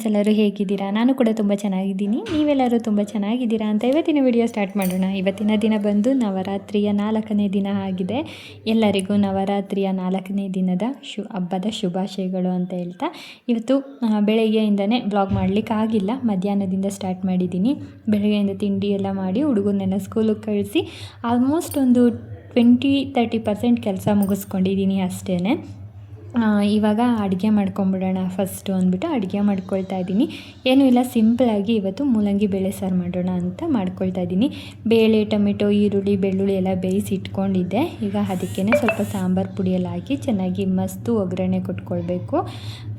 Friends ಎಲ್ಲರೂ ಹೇಗಿದ್ದೀರಾ? ನಾನು ಕೂಡ ತುಂಬ ಚೆನ್ನಾಗಿದ್ದೀನಿ. ನೀವೆಲ್ಲರೂ ತುಂಬ ಚೆನ್ನಾಗಿದ್ದೀರಾ ಅಂತ ಇವತ್ತಿನ ವಿಡಿಯೋ ಸ್ಟಾರ್ಟ್ ಮಾಡೋಣ. ಇವತ್ತಿನ ದಿನ ಬಂದು ನವರಾತ್ರಿಯ ನಾಲ್ಕನೇ ದಿನ ಆಗಿದೆ. ಎಲ್ಲರಿಗೂ ನವರಾತ್ರಿಯ ನಾಲ್ಕನೇ ದಿನದ ಶು ಹಬ್ಬದ ಶುಭಾಶಯಗಳು ಅಂತ ಹೇಳ್ತಾ, ಇವತ್ತು ಬೆಳಗ್ಗೆಯಿಂದನೇ ಬ್ಲಾಗ್ ಮಾಡಲಿಕ್ಕೆ ಆಗಿಲ್ಲ. ಮಧ್ಯಾಹ್ನದಿಂದ ಸ್ಟಾರ್ಟ್ ಮಾಡಿದ್ದೀನಿ. ಬೆಳಗ್ಗೆಯಿಂದ ತಿಂಡಿ ಎಲ್ಲ ಮಾಡಿ ಹುಡುಗರನ್ನೆಲ್ಲ ಸ್ಕೂಲಿಗೆ ಕಳಿಸಿ ಆಲ್ಮೋಸ್ಟ್ ಒಂದು ಟ್ವೆಂಟಿ ತರ್ಟಿ ಪರ್ಸೆಂಟ್ ಕೆಲಸ ಮುಗಿಸ್ಕೊಂಡಿದ್ದೀನಿ ಅಷ್ಟೇ ಇವಾಗ ಅಡುಗೆ ಮಾಡ್ಕೊಂಬಿಡೋಣ ಫಸ್ಟು ಅಂದ್ಬಿಟ್ಟು ಅಡುಗೆ ಮಾಡ್ಕೊಳ್ತಾ ಇದ್ದೀನಿ. ಏನೂ ಇಲ್ಲ ಸಿಂಪಲಾಗಿ ಇವತ್ತು ಮೂಲಂಗಿ ಬೇಳೆ ಸಾರು ಮಾಡೋಣ ಅಂತ ಮಾಡ್ಕೊಳ್ತಾ ಇದ್ದೀನಿ. ಬೇಳೆ, ಟೊಮೆಟೊ, ಈರುಳ್ಳಿ, ಬೆಳ್ಳುಳ್ಳಿ ಎಲ್ಲ ಬೇಯಿಸಿ ಇಟ್ಕೊಂಡಿದ್ದೆ. ಈಗ ಅದಕ್ಕೇ ಸ್ವಲ್ಪ ಸಾಂಬಾರು ಪುಡಿಯೆಲ್ಲ ಹಾಕಿ ಚೆನ್ನಾಗಿ ಮಸ್ತು ಒಗ್ಗರಣೆ ಕೊಟ್ಕೊಳ್ಬೇಕು.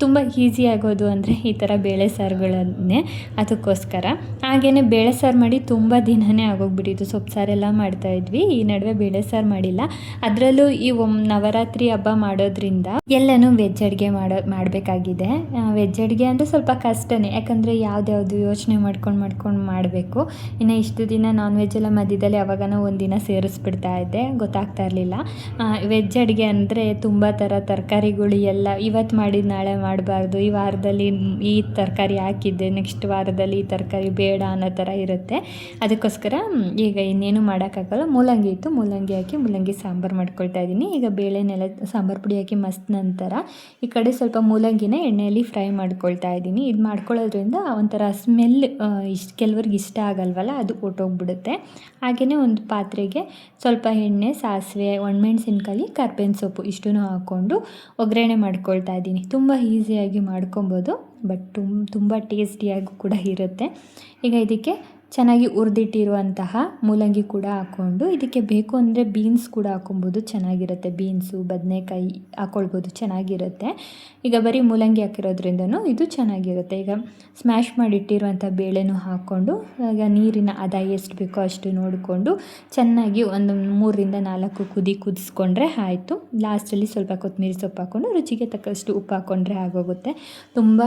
ತುಂಬ ಈಸಿ ಆಗೋದು ಅಂದರೆ ಈ ಥರ ಬೇಳೆ ಸಾರುಗಳನ್ನೇ ಅದಕ್ಕೋಸ್ಕರ. ಹಾಗೆಯೇ ಬೇಳೆ ಸಾರು ಮಾಡಿ ತುಂಬ ದಿನವೇ ಆಗೋಗ್ಬಿಟ್ಟಿತ್ತು. ಸೊಪ್ಪು ಸಾರೆಲ್ಲ ಮಾಡ್ತಾಯಿದ್ವಿ ಈ ನಡುವೆ ಬೇಳೆ ಸಾರು ಮಾಡಿಲ್ಲ. ಅದರಲ್ಲೂ ಈ ನವರಾತ್ರಿ ಹಬ್ಬ ಮಾಡೋದ್ರಿಂದ ಎಲ್ಲನೂ ವೆಜ್ ಅಡುಗೆ ಮಾಡೋ, ಮಾಡಬೇಕಾಗಿದೆ. ವೆಜ್ ಅಡುಗೆ ಅಂದರೆ ಸ್ವಲ್ಪ ಕಷ್ಟನೇ. ಯಾಕಂದರೆ ಯಾವುದ್ಯಾವ್ದು ಯೋಚನೆ ಮಾಡ್ಕೊಂಡು ಮಾಡ್ಕೊಂಡು ಮಾಡಬೇಕು. ಇನ್ನು ಇಷ್ಟು ದಿನ ನಾನ್ ವೆಜ್ ಎಲ್ಲ ಮಧ್ಯದಲ್ಲಿ ಒಂದು ಒಂದಿನ ಸೇರಿಸ್ಬಿಡ್ತಾ ಇದ್ದೆ. ಗೊತ್ತಾಗ್ತಾ ಇರಲಿಲ್ಲ. ವೆಜ್ ಅಡುಗೆ ಅಂದರೆ ತುಂಬ ಥರ ತರಕಾರಿಗಳು ಎಲ್ಲ ಇವತ್ತು ಮಾಡಿದ ನಾಳೆ ಮಾಡಬಾರ್ದು. ಈ ವಾರದಲ್ಲಿ ಈ ತರಕಾರಿ ಹಾಕಿದ್ದೆ. ನೆಕ್ಸ್ಟ್ ವಾರದಲ್ಲಿ ಈ ತರಕಾರಿ ಬೇಡ ಅನ್ನೋ ಥರ ಇರುತ್ತೆ. ಅದಕ್ಕೋಸ್ಕರ ಈಗ ಇನ್ನೇನು ಮಾಡೋಕ್ಕಾಗಲ್ಲ. ಮೂಲಂಗಿ ಇತ್ತು. ಮೂಲಂಗಿ ಹಾಕಿ, ಮೂಲಂಗಿ ಸಾಂಬಾರು ಮಾಡ್ಕೊಳ್ತಾ ಇದ್ದೀನಿ ಈಗ ಬೇಳೆನೆಲ್ಲ ಸಾಂಬಾರು ಪುಡಿ ಹಾಕಿ ಮಸ್ತ್ ನಂತರ ಈ ಕಡೆ ಸ್ವಲ್ಪ ಮೂಲಂಗಿನ ಎಣ್ಣೆಯಲ್ಲಿ ಫ್ರೈ ಮಾಡ್ಕೊಳ್ತಾ ಇದ್ದೀನಿ. ಇದು ಮಾಡ್ಕೊಳ್ಳೋದ್ರಿಂದ ಒಂಥರ ಸ್ಮೆಲ್ ಇಷ್ಟು ಕೆಲವ್ರಿಗೆ ಇಷ್ಟ ಆಗಲ್ವಲ್ಲ, ಅದು ಹೊಟ್ಟೋಗ್ಬಿಡುತ್ತೆ ಹಾಗೆಯೇ ಒಂದು ಪಾತ್ರೆಗೆ ಸ್ವಲ್ಪ ಎಣ್ಣೆ, ಸಾಸಿವೆ, ಒಣಮೆಣ್ಸಿನ್ಕಾಯಿ, ಕರ್ಬೇವಿನ ಸೊಪ್ಪು ಇಷ್ಟೂ ಹಾಕ್ಕೊಂಡು ಒಗ್ಗರಣೆ ಮಾಡ್ಕೊಳ್ತಾ ಇದ್ದೀನಿ. ತುಂಬ ಈಸಿಯಾಗಿ ಮಾಡ್ಕೊಬೋದು ಬಟ್ ತುಂಬ ಟೇಸ್ಟಿಯಾಗಿ ಕೂಡ ಇರುತ್ತೆ. ಈಗ ಇದಕ್ಕೆ ಚೆನ್ನಾಗಿ ಹುರಿದಿಟ್ಟಿರುವಂತಹ ಮೂಲಂಗಿ ಕೂಡ ಹಾಕ್ಕೊಂಡು ಇದಕ್ಕೆ ಬೇಕು ಅಂದರೆ ಬೀನ್ಸ್ ಕೂಡ ಹಾಕೊಬೋದು ಚೆನ್ನಾಗಿರುತ್ತೆ. ಬೀನ್ಸು ಬದನೆಕಾಯಿ ಹಾಕ್ಕೊಳ್ಬೋದು. ಚೆನ್ನಾಗಿರುತ್ತೆ. ಈಗ ಬರೀ ಮೂಲಂಗಿ ಹಾಕಿರೋದ್ರಿಂದನೂ ಇದು ಚೆನ್ನಾಗಿರುತ್ತೆ. ಈಗ ಸ್ಮ್ಯಾಶ್ ಮಾಡಿಟ್ಟಿರುವಂಥ ಬೇಳೆನೂ ಹಾಕ್ಕೊಂಡು, ಈಗ ನೀರಿನ ಆದಾಯ ಎಷ್ಟು ಬೇಕೋ ಅಷ್ಟು ನೋಡಿಕೊಂಡು ಚೆನ್ನಾಗಿ ಒಂದು ಮೂರರಿಂದ ನಾಲ್ಕು ಕುದಿ ಕುದಿಸ್ಕೊಂಡ್ರೆ ಆಯಿತು. ಲಾಸ್ಟಲ್ಲಿ ಸ್ವಲ್ಪ ಕೊತ್ತಂಬರಿ ಸೊಪ್ಪು ಹಾಕ್ಕೊಂಡು ರುಚಿಗೆ ತಕ್ಕಷ್ಟು ಉಪ್ಪು ಹಾಕ್ಕೊಂಡ್ರೆ ಆಗೋಗುತ್ತೆ. ತುಂಬ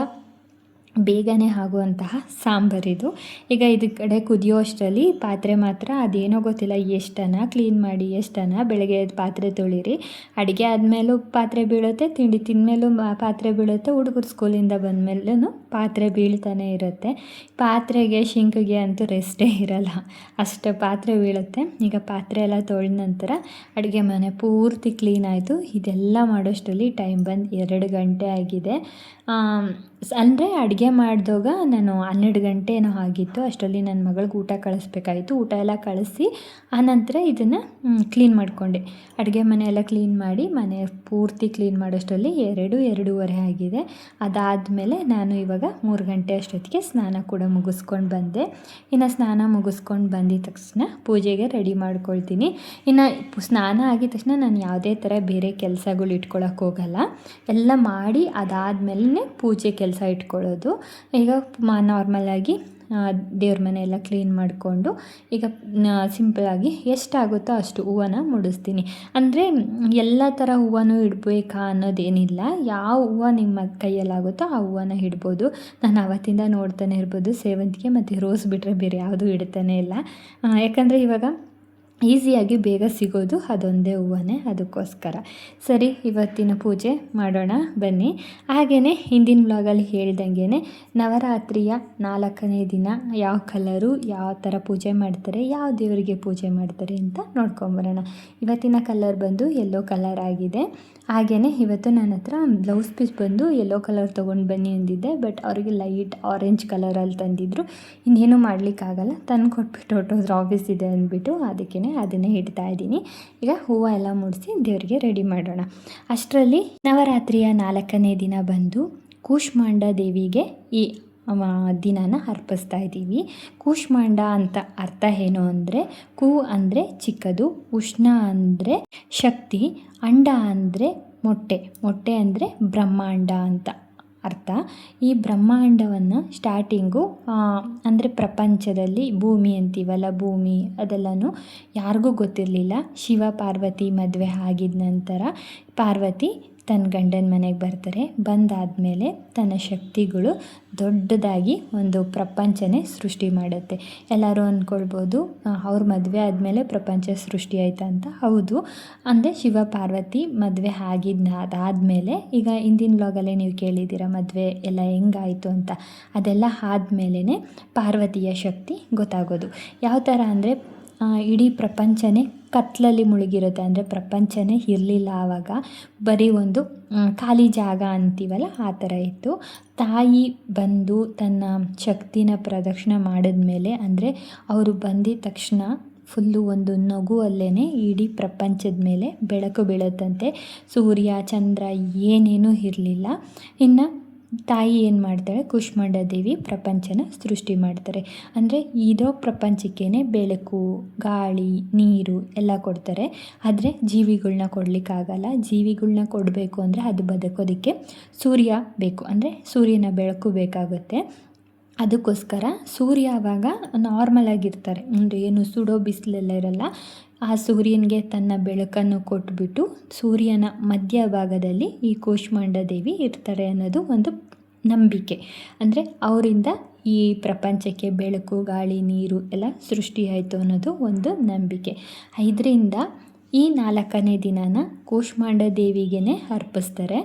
ಬೇಗನೆ ಆಗುವಂತಹ ಸಾಂಬಾರಿದು ಈಗ ಇದು ಕಡೆ ಕುದಿಯೋ ಅಷ್ಟರಲ್ಲಿ ಪಾತ್ರೆ ಮಾತ್ರ ಅದೇನೋ ಗೊತ್ತಿಲ್ಲ ಎಷ್ಟನ ಕ್ಲೀನ್ ಮಾಡಿ ಎಷ್ಟನ ಬೆಳಗ್ಗೆ ಪಾತ್ರೆ ತೊಳಿರಿ. ಅಡುಗೆ ಆದಮೇಲೂ ಪಾತ್ರೆ ಬೀಳುತ್ತೆ, ತಿಂಡಿ ತಿಂದಮೇಲೂ ಪಾತ್ರೆ ಬೀಳುತ್ತೆ, ಹುಡುಗರು ಸ್ಕೂಲಿಂದ ಬಂದಮೇಲೂ ಪಾತ್ರೆ ಬೀಳ್ತಾನೆ ಇರುತ್ತೆ. ಪಾತ್ರೆಗೆ ಶಿಂಕಿಗೆ ಅಂತೂ ರೆಸ್ಟೇ ಇರಲ್ಲ, ಅಷ್ಟು ಪಾತ್ರೆ ಬೀಳುತ್ತೆ. ಈಗ ಪಾತ್ರೆ ಎಲ್ಲ ತೊಳೆದ ನಂತರ ಅಡುಗೆ ಮನೆ ಪೂರ್ತಿ ಕ್ಲೀನ್ ಆಯಿತು. ಇದೆಲ್ಲ ಮಾಡೋಷ್ಟರಲ್ಲಿ ಟೈಮ್ ಬಂದು ಎರಡು ಗಂಟೆ ಆಗಿದೆ. ಅಂದರೆ ಅಡುಗೆ ಮಾಡಿದಾಗ ನಾನು ಹನ್ನೆರಡು ಗಂಟೆ ಏನೋ ಆಗಿತ್ತು ಅಷ್ಟರಲ್ಲಿ ನನ್ನ ಮಗಳಿಗೆ ಊಟ ಕಳಿಸ್ಬೇಕಾಯಿತು ಊಟ ಎಲ್ಲ ಕಳಿಸಿ ಆನಂತರ ಇದನ್ನು ಕ್ಲೀನ್ ಮಾಡಿಕೊಂಡೆ. ಅಡುಗೆ ಮನೆ ಎಲ್ಲ ಕ್ಲೀನ್ ಮಾಡಿ ಮನೆ ಪೂರ್ತಿ ಕ್ಲೀನ್ ಮಾಡೋಷ್ಟರಲ್ಲಿ ಎರಡು, ಎರಡೂವರೆ ಆಗಿದೆ. ಅದಾದಮೇಲೆ ನಾನು ಇವಾಗ ಮೂರು ಗಂಟೆ ಅಷ್ಟೊತ್ತಿಗೆ ಸ್ನಾನ ಕೂಡ ಮುಗಿಸ್ಕೊಂಡು ಬಂದೆ. ಇನ್ನು ಸ್ನಾನ ಮುಗಿಸ್ಕೊಂಡು ಬಂದಿದ ತಕ್ಷಣ ಪೂಜೆಗೆ ರೆಡಿ ಮಾಡ್ಕೊಳ್ತೀನಿ. ಇನ್ನು ಸ್ನಾನ ಆಗಿದ ತಕ್ಷಣ ನಾನು ಯಾವುದೇ ಥರ ಬೇರೆ ಕೆಲಸಗಳು ಇಟ್ಕೊಳಕ್ಕೆ ಹೋಗಲ್ಲ. ಎಲ್ಲ ಮಾಡಿ ಅದಾದಮೇಲೆ ಪೂಜೆ ಕೆಲಸ ಇಟ್ಕೊಳ್ಳೋದು. ಈಗ ಮಾ ನಾರ್ಮಲಾಗಿ ದೇವ್ರ ಮನೆ ಎಲ್ಲ ಕ್ಲೀನ್ ಮಾಡಿಕೊಂಡು, ಈಗ ಸಿಂಪಲಾಗಿ ಎಷ್ಟಾಗುತ್ತೋ ಅಷ್ಟು ಹೂವನ ಮುಡಿಸ್ತೀನಿ. ಅಂದರೆ, ಎಲ್ಲ ಥರ ಹೂವನ್ನು ಇಡಬೇಕಾ ಅನ್ನೋದೇನಿಲ್ಲ. ಯಾವ ಹೂವು ನಿಮ್ಮ ಕೈಯಲ್ಲಾಗುತ್ತೋ ಆ ಹೂವನ ಇಡ್ಬೋದು. ನಾನು ಆವತ್ತಿಂದ ನೋಡ್ತಾನೆ ಇರ್ಬೋದು, ಸೇವಂತಿಗೆ ಮತ್ತು ರೋಸ್ ಬಿಟ್ಟರೆ ಬೇರೆ ಯಾವುದೂ ಇಡ್ತಾನೆ ಇಲ್ಲ. ಯಾಕಂದರೆ ಇವಾಗ ಈಸಿಯಾಗಿ ಬೇಗ ಸಿಗೋದು ಅದೊಂದೇ ಹೂವನೇ ಅದಕ್ಕೋಸ್ಕರ. ಸರಿ, ಇವತ್ತಿನ ಪೂಜೆ ಮಾಡೋಣ, ಬನ್ನಿ. ಹಾಗೆಯೇ ಹಿಂದಿನ ಬ್ಲಾಗಲ್ಲಿ ಹೇಳ್ದಂಗೆ ನವರಾತ್ರಿಯ ನಾಲ್ಕನೇ ದಿನ ಯಾವ ಕಲರು, ಯಾವ ಥರ ಪೂಜೆ ಮಾಡ್ತಾರೆ, ಯಾವ ದೇವರಿಗೆ ಪೂಜೆ ಮಾಡ್ತಾರೆ ಅಂತ ನೋಡ್ಕೊಂಬರೋಣ. ಇವತ್ತಿನ ಕಲರ್ ಬಂದು ಯೆಲ್ಲೋ ಕಲರ್ ಆಗಿದೆ. ಹಾಗೆಯೇ ಇವತ್ತು ನನ್ನ ಹತ್ರ ಬ್ಲೌಸ್ ಪೀಸ್ ಬಂದು ಯೆಲ್ಲೋ ಕಲರ್ ತೊಗೊಂಡು ಬನ್ನಿ ಅಂದಿದ್ದೆ ಬಟ್ ಅವರಿಗೆ ಲೈಟ್ ಆರೆಂಜ್ ಕಲರಲ್ಲಿ ತಂದಿದ್ರು. ಇನ್ನೇನು ಮಾಡಲಿಕ್ಕಾಗಲ್ಲ ತಂದು ಕೊಟ್ಬಿಟ್ಟು ಹೊಟ್ಟೋದ್ರ ಆಫೀಸ್ ಇದೆ ಅಂದ್ಬಿಟ್ಟು ಅದಕ್ಕೇ ಅದನ್ನೇ ಇಡ್ತಾ ಇದ್ದೀನಿ. ಈಗ ಹೂವು ಎಲ್ಲ ಮುಡಿಸಿ ದೇವರಿಗೆ ರೆಡಿ ಮಾಡೋಣ. ಅಷ್ಟರಲ್ಲಿ ನವರಾತ್ರಿಯ ನಾಲ್ಕನೇ ದಿನ ಬಂದು ಕೂಷ್ಮಾಂಡ ದೇವಿಗೆ ಈ ದಿನನ ಅರ್ಪಿಸ್ತಾ ಇದ್ದೀವಿ. ಕೂಷ್ಮಾಂಡ ಅಂತ ಅರ್ಥ ಏನು ಅಂದರೆ, ಕೂ ಅಂದರೆ ಚಿಕ್ಕದು, ಉಷ್ಣ ಅಂದರೆ ಶಕ್ತಿ, ಅಂಡ ಅಂದರೆ ಮೊಟ್ಟೆ ಮೊಟ್ಟೆ ಅಂದರೆ ಬ್ರಹ್ಮಾಂಡ ಅಂತ. ಅರ್ಥ. ಈ ಬ್ರಹ್ಮಾಂಡವನ್ನು ಸ್ಟಾರ್ಟಿಂಗು ಅಂದರೆ ಪ್ರಪಂಚದಲ್ಲಿ ಭೂಮಿ ಅಂತೀವಲ್ಲ, ಭೂಮಿ ಅದೆಲ್ಲನೂ ಯಾರಿಗೂ ಗೊತ್ತಿರಲಿಲ್ಲ. ಶಿವ, ಪಾರ್ವತಿ ಮದುವೆ ಆಗಿದ ನಂತರ ಪಾರ್ವತಿ ತನ್ನ ಗಂಡನ ಮನೆಗೆ ಬರ್ತಾರೆ. ಬಂದಾದಮೇಲೆ ತನ್ನ ಶಕ್ತಿಗಳು ದೊಡ್ಡದಾಗಿ ಒಂದು ಪ್ರಪಂಚನೇ ಸೃಷ್ಟಿ ಮಾಡುತ್ತೆ. ಎಲ್ಲರೂ ಅಂದ್ಕೊಳ್ಬೋದು ಅವ್ರ ಮದುವೆ ಆದಮೇಲೆ ಪ್ರಪಂಚ ಸೃಷ್ಟಿ ಆಯ್ತಾ ಅಂತ. ಹೌದು. ಅಂದರೆ ಶಿವ ಪಾರ್ವತಿ ಮದುವೆ ಆಗಿದ್ದ ಅದಾದಮೇಲೆ ಈಗ ಹಿಂದಿನ ಬ್ಲಾಗಲ್ಲೇ ನೀವು ಕೇಳಿದ್ದೀರ ಮದುವೆ ಎಲ್ಲ ಹೆಂಗಾಯಿತು ಅಂತ. ಅದೆಲ್ಲ ಆದಮೇಲೆ ಪಾರ್ವತಿಯ ಶಕ್ತಿ ಗೊತ್ತಾಗೋದು. ಯಾವ ಥರ ಅಂದರೆ ಇಡೀ ಪ್ರಪಂಚನೇ ಕತ್ತಲಲ್ಲಿ ಮುಳುಗಿರುತ್ತೆ ಅಂದರೆ ಪ್ರಪಂಚನೇ ಇರಲಿಲ್ಲ ಆವಾಗ. ಬರೀ ಒಂದು ಖಾಲಿ ಜಾಗ ಅಂತೀವಲ್ಲ, ಆ ಥರ ಇತ್ತು. ತಾಯಿ ಬಂದು ತನ್ನ ಶಕ್ತಿನ ಪ್ರದಕ್ಷಿಣೆ ಮಾಡಿದ್ಮೇಲೆ ಅಂದರೆ ಅವರು ಬಂದಿದ ತಕ್ಷಣ ಫುಲ್ಲು ಒಂದು ನಗುವಲ್ಲೇ ಇಡೀ ಪ್ರಪಂಚದ ಮೇಲೆ ಬೆಳಕು ಬೀಳುತ್ತಂತೆ. ಸೂರ್ಯ, ಚಂದ್ರ ಏನೇನೂ ಇರಲಿಲ್ಲ. ಇನ್ನು ತಾಯಿ ಏನು ಮಾಡ್ತಾಳೆ ಕುಷ್ಮಾಂಡ ದೇವಿ ಪ್ರಪಂಚನ ಸೃಷ್ಟಿ ಮಾಡ್ತಾರೆ. ಅಂದರೆ ಇದೋ ಪ್ರಪಂಚಕ್ಕೇ ಬೆಳಕು, ಗಾಳಿ, ನೀರು ಎಲ್ಲ ಕೊಡ್ತಾರೆ. ಆದರೆ ಜೀವಿಗಳನ್ನ ಕೊಡಲಿಕ್ಕಾಗಲ್ಲ ಜೀವಿಗಳನ್ನ ಕೊಡಬೇಕು ಅಂದರೆ ಅದು ಬದುಕೋದಕ್ಕೆ ಸೂರ್ಯ ಬೇಕು. ಅಂದರೆ ಸೂರ್ಯನ ಬೆಳಕು ಬೇಕಾಗುತ್ತೆ. ಅದಕ್ಕೋಸ್ಕರ ಸೂರ್ಯ ಆವಾಗ ನಾರ್ಮಲ್ ಆಗಿರ್ತಾರೆ. ಅಂದರೆ ಏನು ಸುಡೋ ಬಿಸಿಲೆಲ್ಲ ಇರಲ್ಲ. ಆ ಸೂರ್ಯನಿಗೆ ತನ್ನ ಬೆಳಕನ್ನು ಕೊಟ್ಬಿಟ್ಟು ಸೂರ್ಯನ ಮಧ್ಯಭಾಗದಲ್ಲಿ ಈ ಕೂಷ್ಮಾಂಡ ದೇವಿ ಇರ್ತಾರೆ ಅನ್ನೋದು ಒಂದು ನಂಬಿಕೆ. ಅಂದರೆ ಅವರಿಂದ ಈ ಪ್ರಪಂಚಕ್ಕೆ ಬೆಳಕು, ಗಾಳಿ, ನೀರು ಎಲ್ಲ ಸೃಷ್ಟಿಯಾಯಿತು ಅನ್ನೋದು ಒಂದು ನಂಬಿಕೆ. ಇದರಿಂದ ಈ ನಾಲ್ಕನೇ ದಿನನ ಕೂಷ್ಮಾಂಡ ದೇವಿಗೆ ಅರ್ಪಿಸ್ತಾರೆ.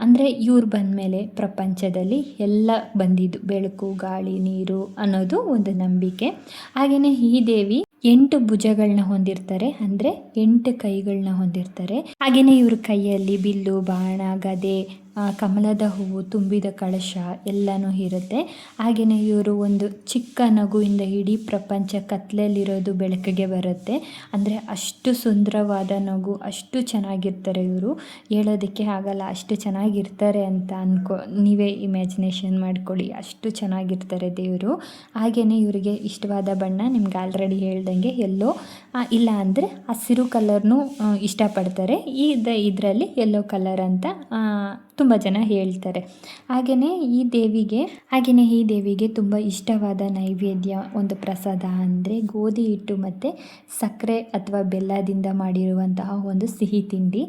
ಅಂದರೆ ಇವ್ರು ಬಂದಮೇಲೆ ಪ್ರಪಂಚದಲ್ಲಿ ಎಲ್ಲ ಬಂದಿದ್ದು, ಬೆಳಕು, ಗಾಳಿ, ನೀರು ಅನ್ನೋದು ಒಂದು ನಂಬಿಕೆ. ಹಾಗೆಯೇ ಈ ದೇವಿ ಎಂಟು ಭುಜಗಳನ್ನ ಹೊಂದಿರ್ತಾರೆ ಅಂದರೆ ಎಂಟು ಕೈಗಳನ್ನ ಹೊಂದಿರ್ತಾರೆ. ಹಾಗೆಯೇ ಇವ್ರ ಕೈಯಲ್ಲಿ ಬಿಲ್ಲು ಬಾಣ ಗದೆ ಕಮಲದ ಹೂವು ತುಂಬಿದ ಕಳಶ ಎಲ್ಲನೂ ಇರುತ್ತೆ ಹಾಗೆಯೇ ಇವರು ಒಂದು ಚಿಕ್ಕ ನಗುವಿಂದ ಇಡೀ ಪ್ರಪಂಚ ಕತ್ಲಲ್ಲಿರೋದು ಬೆಳಕಿಗೆ ಬರುತ್ತೆ. ಅಂದರೆ ಅಷ್ಟು ಸುಂದರವಾದ ನಗು, ಅಷ್ಟು ಚೆನ್ನಾಗಿರ್ತಾರೆ ಇವರು. ಹೇಳೋದಕ್ಕೆ ಆಗಲ್ಲ, ಅಷ್ಟು ಚೆನ್ನಾಗಿರ್ತಾರೆ ಅಂತ ಅಂದ್ಕೊ ನೀವೇ ಇಮ್ಯಾಜಿನೇಷನ್ ಮಾಡ್ಕೊಳ್ಳಿ, ಅಷ್ಟು ಚೆನ್ನಾಗಿರ್ತಾರೆ ದೇವರು. ಹಾಗೆಯೇ ಇವರಿಗೆ ಇಷ್ಟವಾದ ಬಣ್ಣ ನಿಮ್ಗೆ ಆಲ್ರೆಡಿ ಹೇಳ್ದಂಗೆ ಎಲ್ಲೋ ಇಲ್ಲ ಅಂದರೆ ಹಸಿರು ಕಲರ್ನೂ ಇಷ್ಟಪಡ್ತಾರೆ. ಇದು ಇದರಲ್ಲಿ ಯೆಲ್ಲೋ ಕಲರ್ ಅಂತ ತುಂಬ ಜನ ಹೇಳ್ತಾರೆ. ಹಾಗೆಯೇ ಈ ದೇವಿಗೆ ಹಾಗೆಯೇ ಈ ದೇವಿಗೆ ತುಂಬ ಇಷ್ಟವಾದ ನೈವೇದ್ಯ ಒಂದು ಪ್ರಸಾದ ಅಂದರೆ ಗೋಧಿ ಹಿಟ್ಟು ಮತ್ತು ಸಕ್ಕರೆ ಅಥವಾ ಬೆಲ್ಲದಿಂದ ಮಾಡಿರುವಂತಹ ಒಂದು ಸಿಹಿ ತಿಂಡಿ.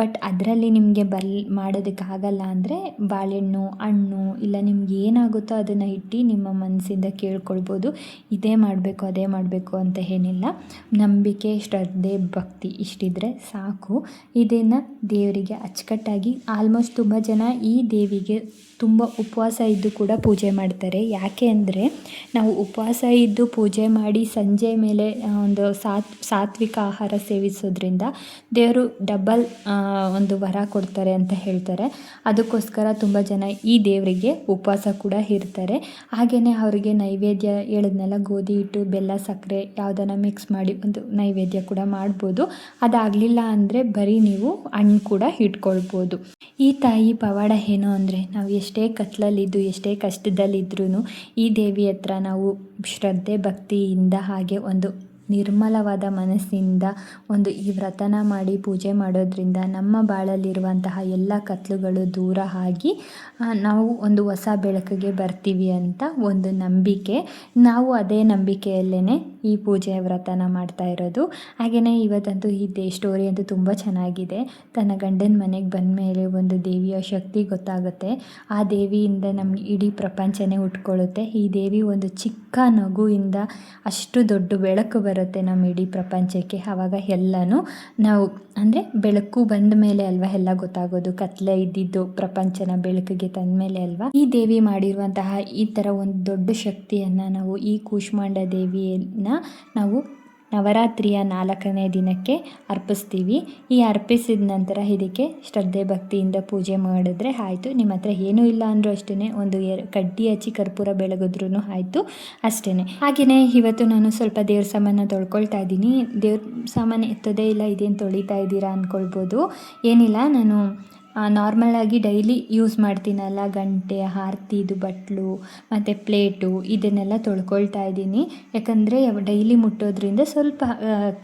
ಬಟ್ ಅದರಲ್ಲಿ ನಿಮಗೆ ಬಲ್ ಮಾಡೋದಕ್ಕಾಗಲ್ಲ ಅಂದರೆ ಬಾಳೆಹಣ್ಣು, ಹಣ್ಣು ಇಲ್ಲ ನಿಮ್ಗೆ ಏನಾಗುತ್ತೋ ಅದನ್ನು ಇಟ್ಟು ನಿಮ್ಮ ಮನಸ್ಸಿಂದ ಕೇಳ್ಕೊಳ್ಬೋದು. ಇದೇ ಮಾಡಬೇಕು, ಅದೇ ಮಾಡಬೇಕು ಅಂತ ಏನಿಲ್ಲ. ನಂಬಿಕೆ ಶ್ರದ್ಧೆ ಭಕ್ತಿ ಇಷ್ಟಿದ್ರೆ ಸಾಕು. ಇದನ್ನು ದೇವರಿಗೆ ಅಚ್ಚುಕಟ್ಟಾಗಿ ಆಲ್ಮೋಸ್ಟ್ ತುಂಬ ಜನ ಈ ದೇವಿಗೆ ತುಂಬ ಉಪವಾಸ ಇದ್ದು ಕೂಡ ಪೂಜೆ ಮಾಡ್ತಾರೆ. ಯಾಕೆ ಅಂದರೆ ನಾವು ಉಪವಾಸ ಇದ್ದು ಪೂಜೆ ಮಾಡಿ ಸಂಜೆ ಮೇಲೆ ಒಂದು ಸಾತ್, ಸಾತ್ವಿಕ ಆಹಾರ ಸೇವಿಸೋದ್ರಿಂದ ದೇವರು ಡಬಲ್ ಒಂದು ವರ ಕೊಡ್ತಾರೆ ಅಂತ ಹೇಳ್ತಾರೆ. ಅದಕ್ಕೋಸ್ಕರ ತುಂಬ ಜನ ಈ ದೇವರಿಗೆ ಉಪವಾಸ ಕೂಡ ಇರ್ತಾರೆ. ಹಾಗೆಯೇ ಅವರಿಗೆ ನೈವೇದ್ಯ ಹೇಳಿದ್ನೆಲ್ಲ, ಗೋಧಿ ಹಿಟ್ಟು, ಬೆಲ್ಲ, ಸಕ್ಕರೆ ಯಾವುದನ್ನು ಮಿಕ್ಸ್ ಮಾಡಿ ಒಂದು ನೈವೇದ್ಯ ಕೂಡ ಮಾಡ್ಬೋದು. ಅದಾಗಲಿಲ್ಲ ಅಂದರೆ ಬರೀ ನೀವು ಹಣ್ಣು ಕೂಡ ಇಟ್ಕೊಳ್ಬೋದು ಈ ತಾಯಿ ಪವಾಡ ಏನು ಅಂದರೆ ನಾವು ಎಷ್ಟೇ ಕತ್ಲಲ್ಲಿದ್ದು ಎಷ್ಟೇ ಕಷ್ಟದಲ್ಲಿದ್ರೂ ಈ ದೇವಿ ಹತ್ರ ನಾವು ಶ್ರದ್ಧೆ ಭಕ್ತಿಯಿಂದ ಹಾಗೆ ಒಂದು ನಿರ್ಮಲವಾದ ಮನಸ್ಸಿಂದ ಒಂದು ಈ ವ್ರತನ ಮಾಡಿ ಪೂಜೆ ಮಾಡೋದ್ರಿಂದ ನಮ್ಮ ಬಾಳಲ್ಲಿರುವಂತಹ ಎಲ್ಲ ಕತ್ಲುಗಳು ದೂರ ಆಗಿ ನಾವು ಒಂದು ಹೊಸ ಬೆಳಕಿಗೆ ಬರ್ತೀವಿ ಅಂತ ಒಂದು ನಂಬಿಕೆ. ನಾವು ಅದೇ ನಂಬಿಕೆಯಲ್ಲೇ ಈ ಪೂಜೆ ವ್ರತನ ಮಾಡ್ತಾ ಇರೋದು. ಹಾಗೆಯೇ ಇವತ್ತಂತೂ ಈ ದೇ ಸ್ಟೋರಿ ಅಂತೂ ತುಂಬ ಚೆನ್ನಾಗಿದೆ. ತನ್ನ ಗಂಡನ ಮನೆಗೆ ಬಂದ ಮೇಲೆ ಒಂದು ದೇವಿಯ ಶಕ್ತಿ ಗೊತ್ತಾಗುತ್ತೆ. ಆ ದೇವಿಯಿಂದ ನಮ್ಮ ಇಡೀ ಪ್ರಪಂಚನೇ ಉಟ್ಕೊಳ್ಳುತ್ತೆ. ಈ ದೇವಿ ಒಂದು ಚಿಕ್ಕ ನಗುವಿಂದ ಅಷ್ಟು ದೊಡ್ಡ ಬೆಳಕು ಬರುತ್ತೆ. ನಮ್ಮ ಇಡೀ ಪ್ರಪಂಚಕ್ಕೆ. ಆವಾಗ ಎಲ್ಲನೂ ನಾವು, ಅಂದರೆ ಬೆಳಕು ಬಂದ ಮೇಲೆ ಅಲ್ವಾ ಎಲ್ಲ ಗೊತ್ತಾಗೋದು? ಕತ್ಲೆ ಇದ್ದಿದ್ದು ಪ್ರಪಂಚನ ಬೆಳಕಿಗೆ ತಂದ ಮೇಲೆ ಅಲ್ವಾ? ಈ ದೇವಿ ಮಾಡಿರುವಂತಹ ಈ ಥರ ಒಂದು ದೊಡ್ಡ ಶಕ್ತಿಯನ್ನು ನಾವು, ಈ ಕೂಷ್ಮಾಂಡ ದೇವಿಯನ್ನು ನಾವು ನವರಾತ್ರಿಯ ನಾಲ್ಕನೇ ದಿನಕ್ಕೆ ಅರ್ಪಿಸ್ತೀವಿ. ಈ ಅರ್ಪಿಸಿದ ನಂತರ ಇದಕ್ಕೆ ಶ್ರದ್ಧೆ ಭಕ್ತಿಯಿಂದ ಪೂಜೆ ಮಾಡಿದ್ರೆ ಆಯಿತು. ನಿಮ್ಮ ಹತ್ರ ಏನೂ ಇಲ್ಲ ಅಂದರೂ ಅಷ್ಟೇ ಒಂದು ಎರ್ ಕಡ್ಡಿ ಹಚ್ಚಿ ಕರ್ಪೂರ ಬೆಳಗಿದ್ರೂ ಆಯಿತು ಅಷ್ಟೇ ಹಾಗೆಯೇ ಇವತ್ತು ನಾನು ಸ್ವಲ್ಪ ದೇವ್ರ ಸಾಮಾನ ತೊಳ್ಕೊಳ್ತಾ ಇದ್ದೀನಿ. ದೇವ್ರ ಸಾಮಾನು ಎತ್ತೋದೇ ಇಲ್ಲ, ಇದೇನು ತೊಳಿತಾ ಇದ್ದೀರಾ ಅಂದ್ಕೊಳ್ಬೋದು ಏನಿಲ್ಲ, ನಾನು ನಾರ್ಮಲಾಗಿ ಡೈಲಿ ಯೂಸ್ ಮಾಡ್ತೀನಲ್ಲ, ಗಂಟೆ ಆರತಿದು ಬಟ್ಲು, ಮತ್ತು ಪ್ಲೇಟು ಇದನ್ನೆಲ್ಲ ತೊಳ್ಕೊಳ್ತಾ ಇದ್ದೀನಿ. ಯಾಕಂದರೆ ಡೈಲಿ ಮುಟ್ಟೋದ್ರಿಂದ ಸ್ವಲ್ಪ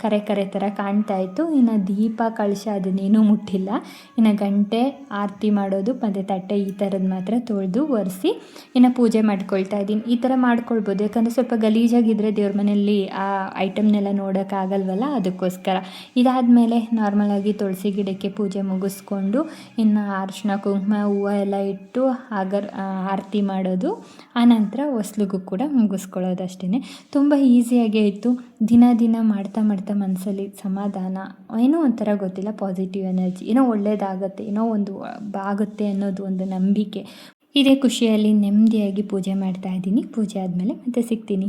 ಕರೆ ಕರೆ ಥರ ಕಾಣ್ತಾ ಇತ್ತು. ಇನ್ನು ದೀಪ ಕಳಶ ಅದನ್ನೇನೂ ಮುಟ್ಟಿಲ್ಲ. ಇನ್ನು ಗಂಟೆ ಆರತಿ ಮಾಡೋದು, ಮತ್ತು ತಟ್ಟೆ ಈ ಥರದ್ದು ಮಾತ್ರ ತೊಳೆದು ಒರೆಸಿ ಇನ್ನು ಪೂಜೆ ಮಾಡ್ಕೊಳ್ತಾ ಇದ್ದೀನಿ. ಈ ಥರ ಮಾಡ್ಕೊಳ್ಬೋದು. ಯಾಕಂದರೆ ಸ್ವಲ್ಪ ಗಲೀಜಾಗಿದ್ದರೆ ದೇವ್ರ ಮನೆಯಲ್ಲಿ ಆ ಐಟಮ್ನೆಲ್ಲ ನೋಡೋಕ್ಕಾಗಲ್ವಲ್ಲ ಅದಕ್ಕೋಸ್ಕರ. ಇದಾದಮೇಲೆ ನಾರ್ಮಲಾಗಿ ತುಳಸಿ ಗಿಡಕ್ಕೆ ಪೂಜೆ ಮುಗಿಸ್ಕೊಂಡು ಇನ್ನು ಅರಿಶಿನ ಕುಂಕುಮ ಹೂವು ಎಲ್ಲ ಇಟ್ಟು ಆಗರ್ ಆರತಿ ಮಾಡೋದು. ಆನಂತರ ಹೊಸ್ಲಿಗೂ ಕೂಡ ಮುಗಿಸ್ಕೊಳ್ಳೋದು ಅಷ್ಟೇ ತುಂಬ ಈಸಿಯಾಗೇ ಇತ್ತು. ದಿನ ದಿನ ಮಾಡ್ತಾ ಮಾಡ್ತಾ ಮನಸ್ಸಲ್ಲಿ ಸಮಾಧಾನ. ಏನೋ ಒಂಥರ ಗೊತ್ತಿಲ್ಲ ಪಾಸಿಟಿವ್ ಎನರ್ಜಿ ಏನೋ ಒಳ್ಳೇದಾಗತ್ತೆ, ಏನೋ ಒಂದು ಆಗುತ್ತೆ ಅನ್ನೋದು ಒಂದು ನಂಬಿಕೆ. ಇದೇ ಖುಷಿಯಲ್ಲಿ ನೆಮ್ಮದಿಯಾಗಿ ಪೂಜೆ ಮಾಡ್ತಾ ಇದ್ದೀನಿ. ಪೂಜೆ ಆದಮೇಲೆ ಮತ್ತೆ ಸಿಗ್ತೀನಿ.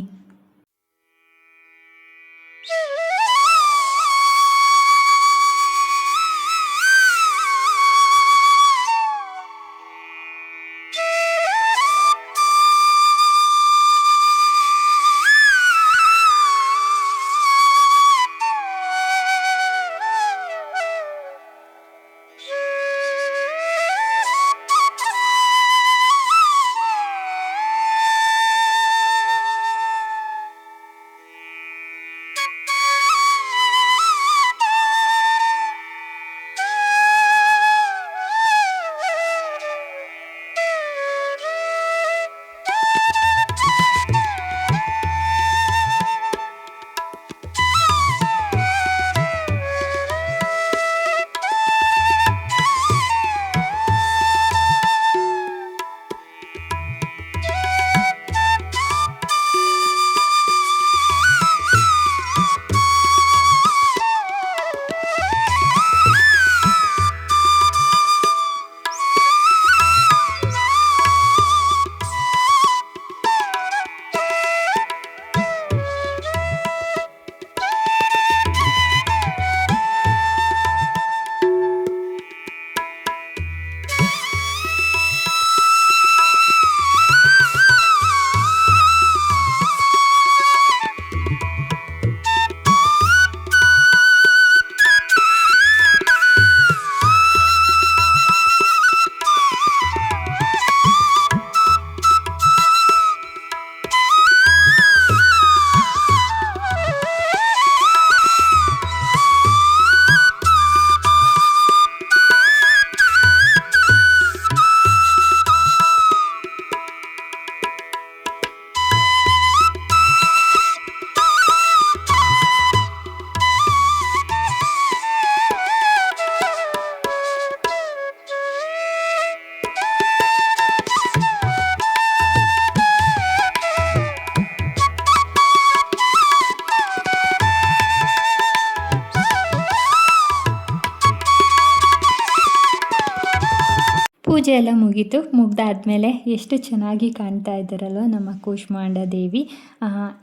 ಪೂಜೆ ಎಲ್ಲ ಮುಗೀತು. ಮುಗ್ದಾದ್ಮೇಲೆ ಎಷ್ಟು ಚೆನ್ನಾಗಿ ಕಾಣ್ತಾ ಇದ್ದಾರಲ್ವ ನಮ್ಮ ಕೂಷ್ಮಾಂಡ ದೇವಿ.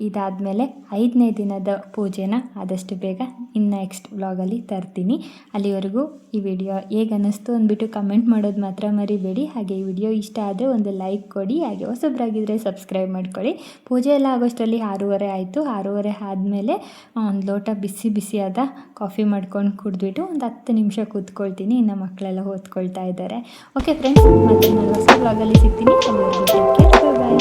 ಇದಾದಮೇಲೆ ಐದನೇ ದಿನದ ಪೂಜೆನ ಆದಷ್ಟು ಬೇಗ ಇನ್ನು ನೆಕ್ಸ್ಟ್ ವ್ಲಾಗಲ್ಲಿ ತರ್ತೀನಿ. ಅಲ್ಲಿವರೆಗೂ ಈ ವಿಡಿಯೋ ಹೇಗೆ ಅನ್ನಿಸ್ತು ಅಂದ್ಬಿಟ್ಟು ಕಮೆಂಟ್ ಮಾಡೋದು ಮಾತ್ರ ಮರಿಬೇಡಿ. ಹಾಗೆ ಈ ವಿಡಿಯೋ ಇಷ್ಟ ಆದರೆ ಒಂದು ಲೈಕ್ ಕೊಡಿ, ಹಾಗೆ ಹೊಸಬ್ರಾಗಿದ್ದರೆ ಸಬ್ಸ್ಕ್ರೈಬ್ ಮಾಡ್ಕೊಳ್ಳಿ. ಪೂಜೆ ಎಲ್ಲ ಆಗೋಷ್ಟರಲ್ಲಿ ಆರೂವರೆ ಆಯಿತು. ಆರೂವರೆ ಆದಮೇಲೆ ಒಂದು ಲೋಟ ಬಿಸಿ ಬಿಸಿಯಾದ ಕಾಫಿ ಮಾಡ್ಕೊಂಡು ಕುಡಿದ್ಬಿಟ್ಟು ಒಂದು ಹತ್ತು ನಿಮಿಷ ಕೂತ್ಕೊಳ್ತೀನಿ. ಇನ್ನು ಮಕ್ಕಳೆಲ್ಲ ಓದ್ಕೊಳ್ತಾ ಇದ್ದಾರೆ. ಓಕೆ ಫ್ರೆಂಡ್ಸ್ ಮತ್ತೆ ನನ್ನ ಹೊಸ ಬ್ಲಾಗಲ್ಲಿ ಸಿಗ್ತೀನಿ ಅಲ್ಲಿವರೆಗೂ ಟೇಕ್ ಕೇರ್ ಬಾಯ್